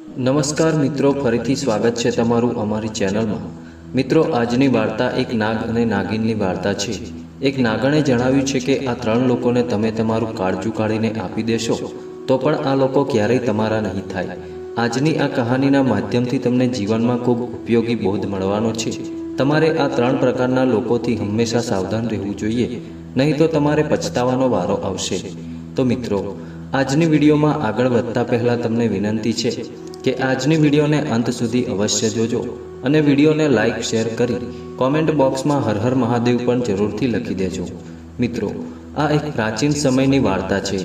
નમસ્કાર મિત્રો, ફરીથી સ્વાગત છે તમારું અમારી ચેનલમાં. મિત્રો, આજની વાર્તા એક નાગ અને નાગિનની વાર્તા છે. એક નાગણે જણાવ્યું છે કે આ ત્રણ લોકોને તમે તમારું કાળજું કાઢીને આપી દેશો, તો પણ આ લોકો ક્યારેય તમારા નહીં થાય. આજની આ કહાનીના માધ્યમથી તમને જીવનમાં ખૂબ ઉપયોગી બોધ મળવાનો છે. તમારે આ ત્રણ પ્રકારના લોકોથી હંમેશા સાવધાન રહેવું જોઈએ, નહીં તો તમારે પછતાવાનો વારો આવશે. તો મિત્રો, આજની વિડીયોમાં આગળ વધતા પહેલાં તમને વિનંતી છે કે આજની વિડીયોને અંત સુધી અવશ્ય જોજો અને વિડીયોને લાઇક, શેર કરી કોમેન્ટ બોક્સમાં હર હર મહાદેવ પણ જરૂરથી લખી દેજો. મિત્રો, આ એક પ્રાચીન સમયની વાર્તા છે.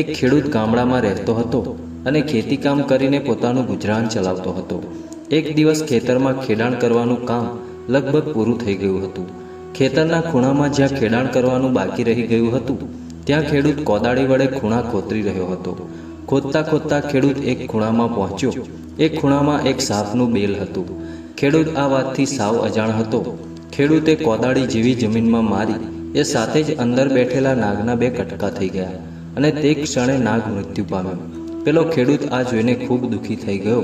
એક ખેડૂત ગામડામાં રહેતો હતો અને ખેતીકામ કરીને પોતાનું ગુજરાન ચલાવતો હતો. એક દિવસ ખેતરમાં ખેડાણ કરવાનું કામ લગભગ પૂરું થઈ ગયું હતું. ખેતરના ખૂણામાં જ્યાં ખેડાણ કરવાનું બાકી રહી ગયું હતું, ત્યાં ખેડૂત કોદાળી વડે ખૂણા ખોતરી રહ્યો હતો. ખોદતા ખોદતા ખેડૂત એક ખૂણામાં પહોંચ્યો. એ ખૂણામાં એક સાપનું બેલ હતું. ખેડૂત આ વાતથી સાવ અજાણ હતો. ખેડૂતે કોદાળી જેવી જમીનમાં મારી. એ સાથે જ અંદર બેઠેલા નાગના બે કટકા થઈ ગયા અને તે ક્ષણે નાગ મૃત્યુ પામ્યો. પેલો ખેડૂત આ જોઈને ખૂબ દુઃખી થઈ ગયો.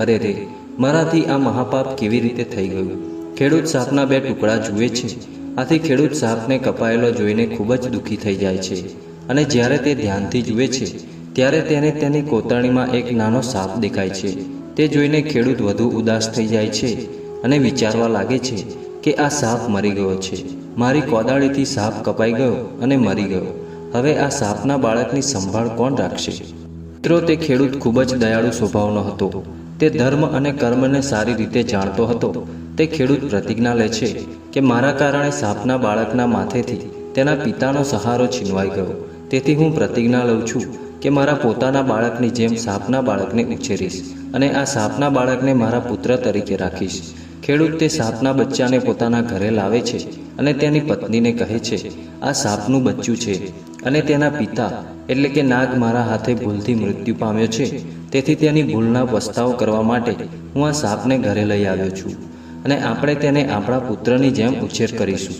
અરે રે, મારાથી આ મહાપાપ કેવી રીતે થઈ ગયું? ખેડૂત સાપના બે ટુકડા જુએ છે. આથી ખેડૂત સાપને કપાયેલો જોઈને ખૂબ જ દુઃખી થઈ જાય છે અને જ્યારે તે ધ્યાનથી જુએ છે ત્યારે તેને તેની કોતરણીમાં એક નાનો સાપ દેખાય છે. તે જોઈને ખેડૂત વધુ ઉદાસ થઈ જાય છે અને વિચારવા લાગે છે કે આ સાપ મરી ગયો છે. મારી કોદાળીથી સાપ કપાઈ ગયો અને મરી ગયો. હવે આ સાપના બાળકની સંભાળ કોણ રાખશે? મિત્રો, તે ખેડૂત ખૂબ જ દયાળુ સ્વભાવનો હતો. તે ધર્મ અને કર્મને સારી રીતે જાણતો હતો. તે ખેડૂત પ્રતિજ્ઞા લે છે કે મારા કારણે સાપના બાળકના માથેથી તેના પિતાનો સહારો છીનવાઈ ગયો. તેથી હું પ્રતિજ્ઞા લઉં છું કે મારા પોતાના બાળકની જેમ સાપના બાળકને ઉછેરીશ અને આ સાપના બાળકને મારા પુત્ર તરીકે રાખીશ. ખેડૂત તે સાપના બચ્ચાને પોતાના ઘરે લાવે છે અને તેની પત્નીને કહે છે, આ સાપનું બચ્ચું છે અને તેના પિતા એટલે કે નાગ મારા હાથે ભૂલથી મૃત્યુ પામ્યો છે. તેથી તેની ભૂલના પસ્તાવો કરવા માટે હું આ સાપને ઘરે લઈ આવ્યો છું અને આપણે તેને આપણા પુત્રની જેમ ઉછેર કરીશું.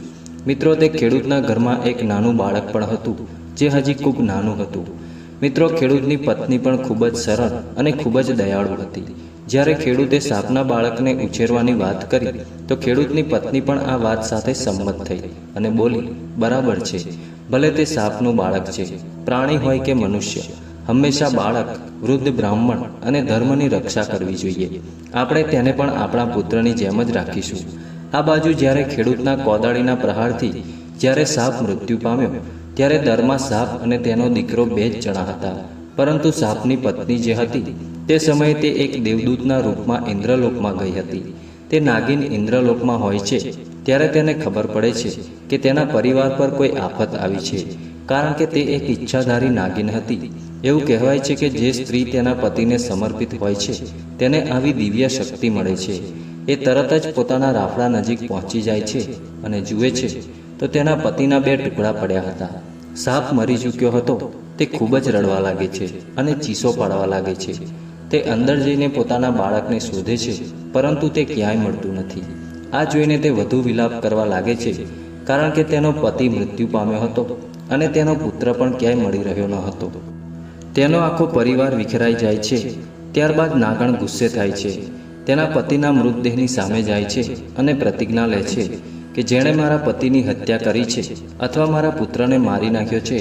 મિત્રો, તે ખેડૂતના ઘરમાં એક નાનું બાળક પણ હતું, જે હજી ખૂબ નાનું હતું. મિત્રો, ખેડૂતની પત્ની પણ ખૂબ જ સરળ અને ખૂબ જ દયાળુ હતી. જ્યારે ખેડૂતે સાપના બાળકને ઉછેરવાની વાત કરી, તો ખેડૂતની પત્ની પણ આ વાત સાથે સંમત થઈ અને બોલી, બરાબર છે. ભલે તે સાપનું બાળક છે, પ્રાણી હોય કે મનુષ્ય, હંમેશા બાળક, વૃદ્ધ બ્રાહ્મણ અને ધર્મની રક્ષા કરવી જોઈએ. આપણે તેને પણ આપણા પુત્રની જેમ જ રાખીશું. આ બાજુ જ્યારે ખેડૂતના કોદાળીના પ્રહારથી, જ્યારે સાપ મૃત્યુ પામ્યો ત્યારે દરમાં સાપ અને તેનો દીકરો બે જ જણા હતા. પરંતુ સાપની પત્ની જે હતી, તે સમયે તે એક દેવદૂતના રૂપમાં ઇન્દ્રલોકમાં ગઈ હતી. તે નાગિન ઇન્દ્રલોકમાં હોય છે, ત્યારે તેને ખબર પડે છે કે તેના પરિવાર પર કોઈ આફત આવી છે, કારણ કે તે એક ઈચ્છાધારી નાગિન હતી. એવું કહેવાય છે કે જે સ્ત્રી તેના પતિને સમર્પિત હોય છે, તેને આવી દિવ્ય શક્તિ મળે છે. એ તરત જ પોતાના રાફડા નજીક પહોંચી જાય છે અને જુએ છે તો તેના પતિના બે ટુકડા પડ્યા હતા. સાપ મરી ચૂક્યો હતો. તે ખૂબ જ રડવા લાગે છે અને ચીસો પાડવા લાગે છે. તે અંદર જઈને પોતાના બાળકને શોધે છે, પરંતુ તે ક્યાંય મળતું નથી. આ જોઈને તે વધુ વિલાપ કરવા લાગે છે, કારણ કે તેનો પતિ મૃત્યુ પામ્યો હતો અને તેનો પુત્ર પણ ક્યાંય મળી રહ્યો ન હતો. તેનો આખો પરિવાર વિખેરાઈ જાય છે. ત્યારબાદ નાગણ ગુસ્સે થાય છે. તેના પતિના મૃતદેહની સામે જાય છે અને પ્રતિજ્ઞા લે છે કે જેણે મારા પતિની હત્યા કરી છે અથવા મારા પુત્રને મારી નાખ્યો છે,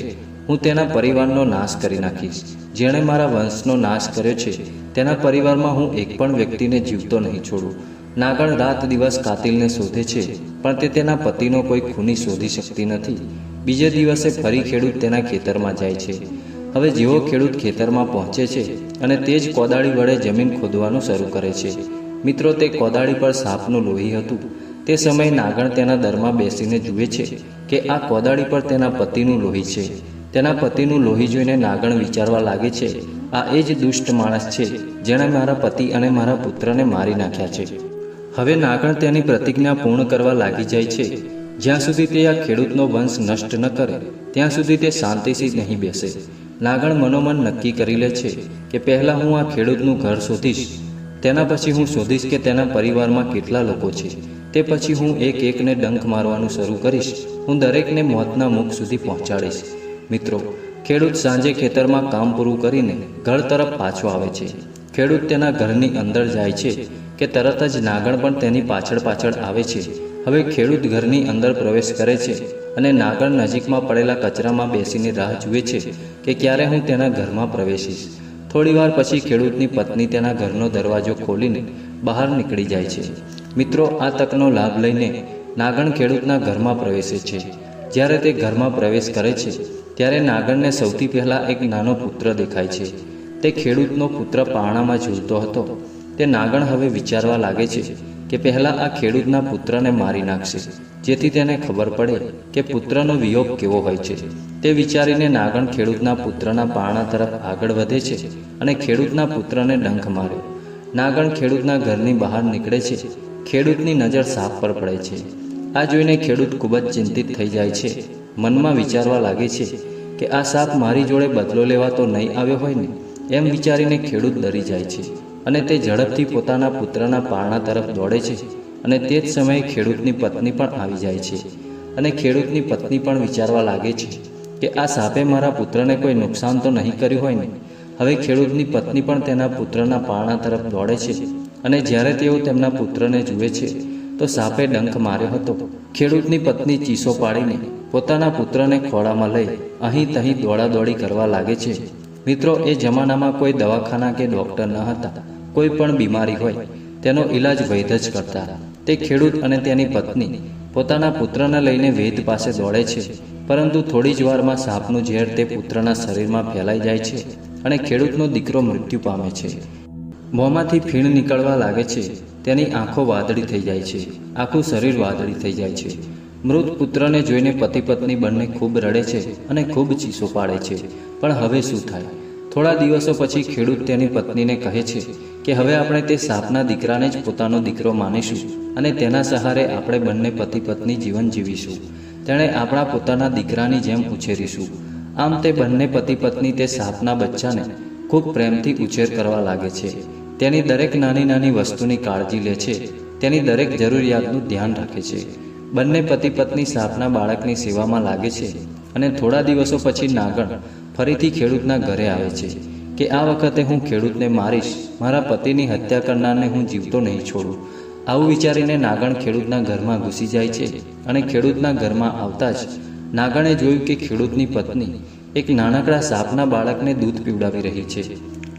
હું તેના પરિવારનો નાશ કરી નાખીશ. જેણે મારા વંશનો નાશ કર્યો છે, તેના પરિવારમાં હું એક પણ વ્યક્તિને જીવતો નહીં છોડું. નાગણ રાત દિવસ કાતિલને શોધે છે, પણ તે તેના પતિનો કોઈ ખૂની શોધી શકતી નથી. બીજે દિવસે ફરી ખેડૂત તેના ખેતરમાં જાય છે. હવે જેવો ખેડૂત ખેતરમાં પહોંચે છે અને તે જ કોદાળી વડે જમીન ખોદવાનું શરૂ કરે છે. મિત્રો, તે કોદાળી પર સાપનું લોહી હતું. તે સમયે નાગણ તેના દરમાં બેસીને જુએ છે કે આ કોદાળી પર તેના પતિનું લોહી છે. તેના પતિનું લોહી જોઈને નાગણ વિચારવા લાગે છે, આ એ જ દુષ્ટ માણસ છે જેણે મારા પતિ અને મારા પુત્રને મારી નાખ્યા છે. હવે નાગણ તેની પ્રતિજ્ઞા પૂર્ણ કરવા લાગી જાય છે. જ્યાં સુધી તે આ ખેડૂતનો વંશ નષ્ટ ન કરે, ત્યાં સુધી તે શાંતિથી નહીં બેસે. નાગણ મનોમન નક્કી કરી લે છે કે પહેલાં હું આ ખેડૂતનું ઘર શોધીશ તેના પછી હું શોધીશ કે તેના પરિવારમાં કેટલા લોકો છે, તે પછી હું એક એકને ડંખ મારવાનું શરૂ કરીશ, હું દરેકને મોતના મુખ સુધી પહોંચાડીશ. મિત્રો, ખેડૂત સાંજે ખેતરમાં કામ પૂરું કરીને ઘર તરફ પાછો આવે છે. ખેડૂત તેના ઘરની અંદર જાય છે કે તરત જ નાગણ પણ તેની પાછળ પાછળ આવે છે. હવે ખેડૂત ઘરની અંદર પ્રવેશ કરે છે અને નાગણ નજીકમાં પડેલા કચરામાં બેસીને રાહ જુએ છે કે ક્યારે હું તેના ઘરમાં પ્રવેશીશ. થોડીવાર પછી ખેડૂતની પત્ની તેના ઘરનો દરવાજો ખોલીને બહાર નીકળી જાય છે. મિત્રો, આ તકનો લાભ લઈને નાગણ ખેડૂતના ઘરમાં પ્રવેશે છે. જ્યારે તે ઘરમાં પ્રવેશ કરે છે, ત્યારે નાગણને સૌથી પહેલાં એક નાનો પુત્ર દેખાય છે. તે ખેડૂતનો પુત્ર પાણામાં ઝૂલતો હતો. તે નાગણ હવે વિચારવા લાગે છે કે પહેલાં આ ખેડૂતના પુત્રને મારી નાખશે. જેથી તેને ખબર પડે કે પુત્રનો વિયોગ કેવો હોય છે. તે વિચારીને નાગણ ખેડૂતના પુત્રના પારણા તરફ આગળ વધે છે અને ખેડૂતના પુત્રને ડંખ માર્યો નાગણ ખેડૂતના ઘરની બહાર નીકળે છે. ખેડૂતની નજર સાપ પર પડે છે. આ જોઈને ખેડૂત ખૂબ જ ચિંતિત થઈ જાય છે. મનમાં વિચારવા લાગે છે કે આ સાપ મારી જોડે બદલો લેવા તો નહીં આવ્યો હોય ને? એમ વિચારીને ખેડૂત ડરી જાય છે અને તે ઝડપથી પોતાના પુત્રના પારણા તરફ દોડે છે. અને તે જ સમયે ખેડૂતની પત્ની પણ આવી જાય છે. અને ખેડૂતની પત્ની પણ વિચારવા લાગે છે કે આ સાપે મારા પુત્રને કોઈ નુકસાન તો નહીં કર્યું હોય ને? હવે ખેડૂતની પત્ની પણ તેના પુત્રના પારણા તરફ દોડે છે અને જ્યારે તેઓ તેમના પુત્રને જુએ છે, તો સાપે ડંખ માર્યો હતો. ખેડૂતની પત્ની ચીસો પાડીને પોતાના પુત્રને ખોળામાં લઈ અહીં તહીં દોડાદોડી કરવા લાગે છે. મિત્રો, એ જમાનામાં કોઈ દવાખાના કે ડૉક્ટર ન હતા. કોઈ પણ બીમારી હોય, તેનો ઈલાજ વૈધ જ કરતા તે ખેડૂત અને તેની પત્ની પોતાના પુત્રને લઈને વેદ પાસે દોડે છે. પરંતુ થોડી જ વારમાં સાપનું ઝેર તે પુત્રના શરીરમાં ફેલાઈ જાય છે અને ખેડૂતનો દીકરો મૃત્યુ પામે છે. મોંમાંથી ફીણ નીકળવા લાગે છે. તેની આંખો વાદળી થઈ જાય છે. આખું શરીર વાદળી થઈ જાય છે. મૃત પુત્રને જોઈને પતિ પત્ની બંને ખૂબ રડે છે અને ખૂબ ચીસો પાડે છે. પણ હવે શું થાય? થોડા દિવસો પછી ખેડૂત તેની પત્નીને કહે છે કે હવે આપણે તે સાપના દીકરાને જ પોતાનો દીકરો માનીશું અને તેના સહારે આપણે બંને પતિ પત્ની જીવન જીવીશું. તેણે આપણા પોતાના દીકરાની જેમ ઉછેરીશું. આમ તે બંને પતિ પત્ની તે સાપના બચ્ચાને ખૂબ પ્રેમથી ઉછેર કરવા લાગે છે. તેની દરેક નાની નાની વસ્તુની કાળજી લે છે. તેની દરેક જરૂરિયાતનું ધ્યાન રાખે છે. બંને પતિ પત્ની સાપના બાળકની સેવામાં લાગે છે અને થોડા દિવસો પછી નાગણ ફરીથી ખેડૂતના ઘરે આવે છે કે આ વખતે હું ખેડૂતને મારીશ, મારા પતિની હત્યા કરનારને હું જીવતો નહીં છોડું. આવું વિચારીને નાગણ ખેડૂતના ઘરમાં ઘૂસી જાય છે અને ખેડૂતના ઘરમાં આવતા જ નાગણે જોયું કે ખેડૂતની પત્ની એક નાનકડા સાપના બાળકને દૂધ પીવડાવી રહી છે.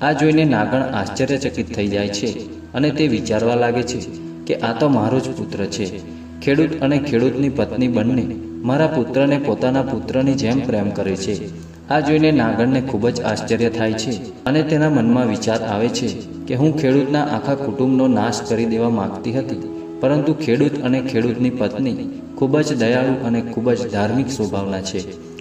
આ જોઈને નાગણ આશ્ચર્યચકિત થઈ જાય છે અને તે વિચારવા લાગે છે કે આ તો મારો જ પુત્ર છે. ખેડૂત અને ખેડૂતની પત્ની બંને મારા પુત્રને પોતાના પુત્રની જેમ પ્રેમ કરે છે. આ જોઈને નાગણને ખૂબ જ આશ્ચર્ય થાય છે અને તેના મનમાં વિચાર આવે છે કે હું ખેડૂતના આખા કુટુંબનો નાશ કરી દેવા માંગતી હતી. પરંતુ ખેડૂત અને ખેડૂતની પત્ની ખૂબ જ દયાળુ અને ખૂબ જ ધાર્મિક સ્વભાવના છે.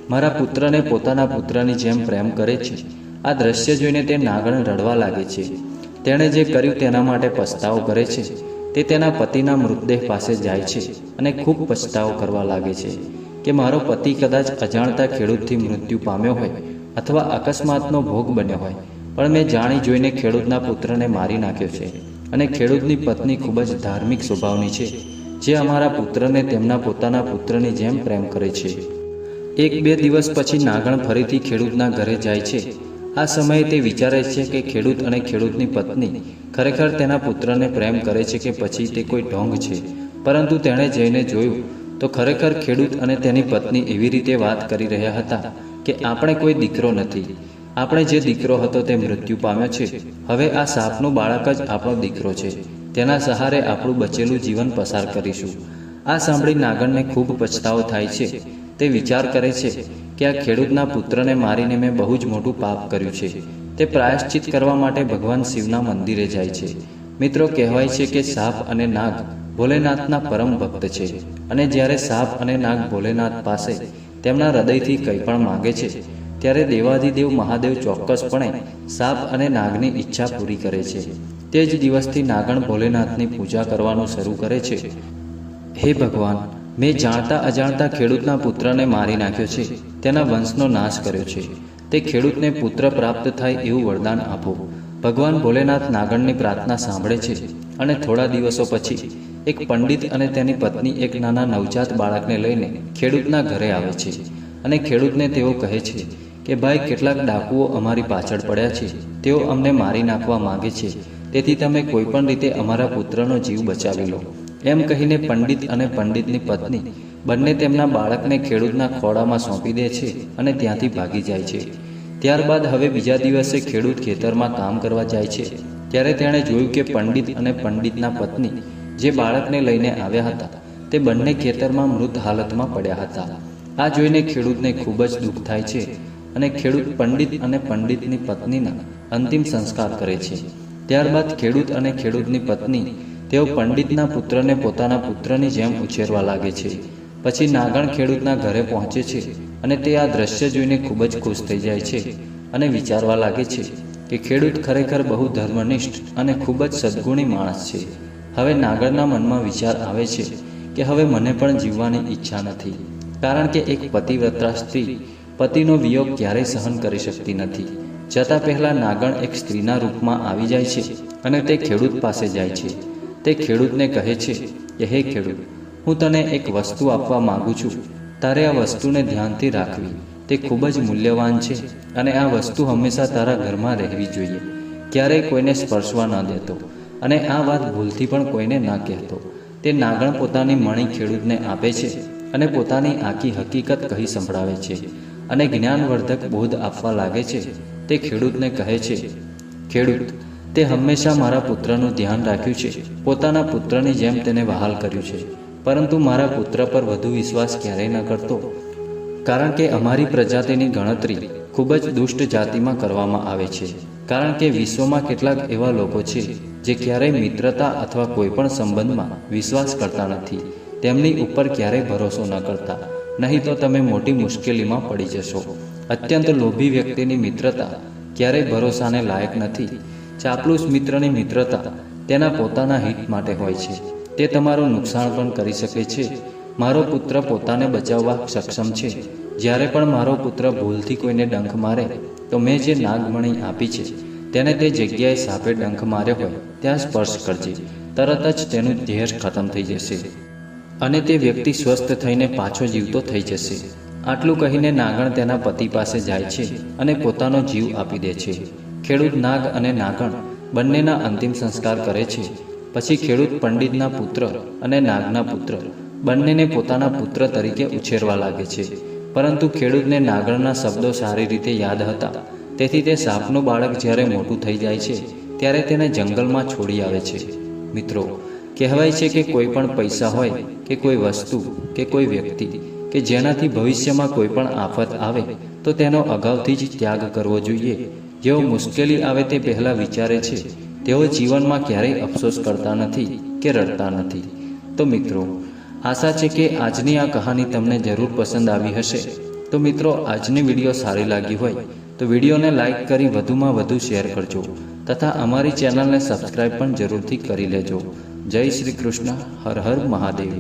મારા પુત્રને પોતાના પુત્રની જેમ પ્રેમ કરે છે. આ દ્રશ્ય જોઈને તે નાગણ રડવા લાગે છે. તેણે જે કર્યું તેના માટે પસ્તાવો કરે છે. તે તેના પતિના મૃતદેહ પાસે જાય છે અને ખૂબ પછતાવો કરવા લાગે છે. કે મારો પતિ કદાચ અજાણતા ખેડૂતથી મૃત્યુ પામ્યો હોય અથવા અકસ્માતનો ભોગ બન્યો હોય. પણ મેં જાણી જોઈને ખેડૂતના પુત્રને મારી નાખ્યો છે અને ખેડૂતની પત્ની ખૂબ જ ધાર્મિક સ્વભાવની છે, જે અમારા પુત્રને તેમના પોતાના પુત્રની જેમ પ્રેમ કરે છે. એક બે દિવસ પછી નાગણ ફરીથી ખેડૂતના ઘરે જાય છે. આ સમયે તે વિચારે છે કે ખેડૂત અને ખેડૂતની પત્ની ખરેખર તેના પુત્રને પ્રેમ કરે છે કે પછી તે કોઈ ઢોંગ છે. પરંતુ તેણે જઈને જોયું તો ખરેખર ખેડૂત અને તેની પત્ની એવી રીતે વાત કરી રહ્યા હતા કે આપણે કોઈ દીકરો નથી. આપણે જે દીકરો હતો તે મૃત્યુ પામ્યો છે. હવે આ સાપનું બાળક જ આપણો દીકરો છે. તેના સહારે આપણું બચેલું જીવન પસાર કરીશું. આ સાંભળી નાગણને ખૂબ પછતાવો થાય છે. તે વિચાર કરે છે કે આ ખેડૂતના પુત્રને મારીને મેં બહુ જ મોટું પાપ કર્યું છે. તે પ્રાયશ્ચિત કરવા માટે ભગવાન શિવના મંદિરે જાય છે. મિત્રો, કહેવાય છે કે સાપ અને નાગ ભોલેનાથના પરમ ભક્ત છે અને જ્યારે સાપ અને નાગ ભોલેનાથ પાસે તેમના હૃદયથી કંઈ પણ માંગે છે, ત્યારે દેવાધિદેવ મહાદેવ ચોક્કસપણે સાપ અને નાગની ઈચ્છા પૂરી કરે છે. તે જ દિવસથી નાગણ ભોલેનાથની પૂજા કરવાનું શરૂ કરે છે. હે ભગવાન, મેં જાણતા અજાણતા ખેડૂતના પુત્રને મારી નાખ્યો છે. તેના વંશનો નાશ કર્યો છે. તે ખેડૂતને પુત્ર પ્રાપ્ત થાય એવું વરદાન આપો. ભગવાન ભોલેનાથ નાગણની પ્રાર્થના સાંભળે છે અને થોડા દિવસો પછી એક પંડિત અને તેની પત્ની એક નાના નવજાત બાળકને લઈને ખેડૂતના ઘરે આવે છે. અને ખેડૂતને તેઓ કહે છે કે, ભાઈ, કેટલાક ડાકુઓ અમારી પાછળ પડ્યા છે. તેઓ અમને મારી નાખવા માંગે છે. તેથી તમે કોઈ પણ રીતે અમારા પુત્રનો જીવ બચાવી લો. એમ કહીને પંડિત અને પંડિતની પત્ની બંને તેમના બાળકને ખેડૂતના ખોળામાં સોંપી દે છે અને ત્યાંથી ભાગી જાય છે. ત્યારબાદ હવે બીજા દિવસે ખેડૂત ખેતરમાં કામ કરવા જાય છે. ત્યારે તેણે જોયું કે પંડિત અને પંડિતના પત્ની જે બાળકને લઈને આવ્યા હતા, તે બંને ખેતરમાં મૃત હાલતમાં પડ્યા હતા. આ જોઈને ખેડૂતને ખૂબ જ દુઃખ થાય છે અને ખેડૂત પંડિત અને પંડિતની પત્નીના અંતિમ સંસ્કાર કરે છે. ત્યારબાદ ખેડૂત અને ખેડૂતની પત્ની તેઓ પંડિતના પુત્રને પોતાના પુત્રની જેમ ઉછેરવા લાગે છે. પછી નાગણ ખેડૂતના ઘરે પહોંચે છે અને તે આ દ્રશ્ય જોઈને ખૂબ જ ખુશ થઈ જાય છે અને વિચારવા લાગે છે કે ખેડૂત ખરેખર બહુ ધર્મનિષ્ઠ અને ખૂબ જ સદગુણી માણસ છે. હવે નાગરના મનમાં વિચાર આવે છે કે હવે મને પણ જીવવાની ઈચ્છા નથી. કારણ કે એક પતિવ્રતા સ્ત્રી પતિનો વિયોગ ક્યારેય સહન કરી શકતી નથી. જતાં પહેલાં નાગણ એક સ્ત્રીના રૂપમાં આવી જાય છે અને તે ખેડૂત પાસે જાય છે. તે ખેડૂતને કહે છે કે, હે ખેડૂત, હું તને એક વસ્તુ આપવા માંગુ છું. તારે આ વસ્તુને ધ્યાનથી રાખવી. તે ખૂબ જ મૂલ્યવાન છે અને આ વસ્તુ હંમેશા તારા ઘરમાં રહેવી જોઈએ. ક્યારેય કોઈને સ્પર્શવા ન દેતો. અને આ વાત ભૂલથી પણ કોઈને ના કહેતો. તે નાગણ પોતાની મણી ખેડૂતને આપે છે અને પોતાની આખી હકીકત કહી સંભળાવે છે અને જ્ઞાનવર્ધક બોધ આપવા લાગે છે. તે ખેડૂતને કહે છે, ખેડૂત, તે હંમેશા મારા પુત્રનું ધ્યાન રાખ્યું છે. પોતાના પુત્રની જેમ તેને વહાલ કર્યું છે. પરંતુ મારા પુત્ર પર વધુ વિશ્વાસ ક્યારેય ન કરતો. કારણ કે અમારી પ્રજાતિની ગણતરી ખૂબ જ દુષ્ટ જાતિમાં કરવામાં આવે છે. કારણ કે વિશ્વમાં કેટલાક એવા લોકો છે જે ક્યારેય મિત્રતા અથવા કોઈ પણ સંબંધમાં વિશ્વાસ કરતા નથી. તેમની ઉપર ક્યારેય ભરોસો ન કરતા. નહીં તો તમે મોટી મુશ્કેલીમાં પડી જશો. અત્યંત લોભી વ્યક્તિની મિત્રતા ક્યારેય ભરોસાને લાયક નથી. ચાપલુસ મિત્રની મિત્રતા તેના પોતાના હિત માટે હોય છે. તે તમારું નુકસાન પણ કરી શકે છે. મારો પુત્ર પોતાને બચાવવા સક્ષમ છે. જ્યારે પણ મારો પુત્ર ભૂલથી કોઈને ડંખ મારે, તો મેં જે નાગમણી આપી છે, તેને તે જગ્યાએ સાપે ડંખ માર્યો હોય. ત્યાં સ્પર્શ કરજે. તરત જ તેનું ઝેર ખતમ થઈ જશે. અને તે વ્યક્તિ સ્વસ્થ થઈને પાછો જીવતો થઈ જશે. આટલું કહીને નાગણ તેના પતિ પાસે જાય છે અને પોતાનો જીવ આપી દે છે. ખેડૂત નાગ અને નાગણ બંનેના અંતિમ સંસ્કાર કરે છે. પછી ખેડૂત પંડિતના પુત્ર અને નાગના પુત્ર બંનેને પોતાના પુત્ર તરીકે ઉછેરવા લાગે છે. પરંતુ ખેડૂતને નાગણના શબ્દો સારી રીતે યાદ હતા. તેથી તે સાપનું બાળક જ્યારે મોટું થઈ જાય છે ત્યારે તેને જંગલમાં છોડી આવે છે. મિત્રો, કહેવાય છે કે કોઈ પણ પૈસા હોય, કે કોઈ વસ્તુ, કે કોઈ વ્યક્તિ, કે જેનાથી ભવિષ્યમાં કોઈ પણ આફત આવે, તો તેનો અગાઉથી જ ત્યાગ કરવો જોઈએ. જેઓ મુશ્કેલી આવે તે પહેલાં વિચારે છે, તેઓ જીવનમાં ક્યારેય અફસોસ કરતા નથી કે રડતા નથી. તો મિત્રો, આશા છે કે આજની આ કહાની તમને જરૂર પસંદ આવી હશે. તો મિત્રો, આજની વીડિયો સારી લાગી હોય તો વિડીયોને લાઇક કરી વધુમાં વધુ શેર કરજો તથા અમારી ચેનલને સબસ્ક્રાઈબ પણ જરૂરથી કરી લેજો. જય શ્રી કૃષ્ણ, હર હર મહાદેવ.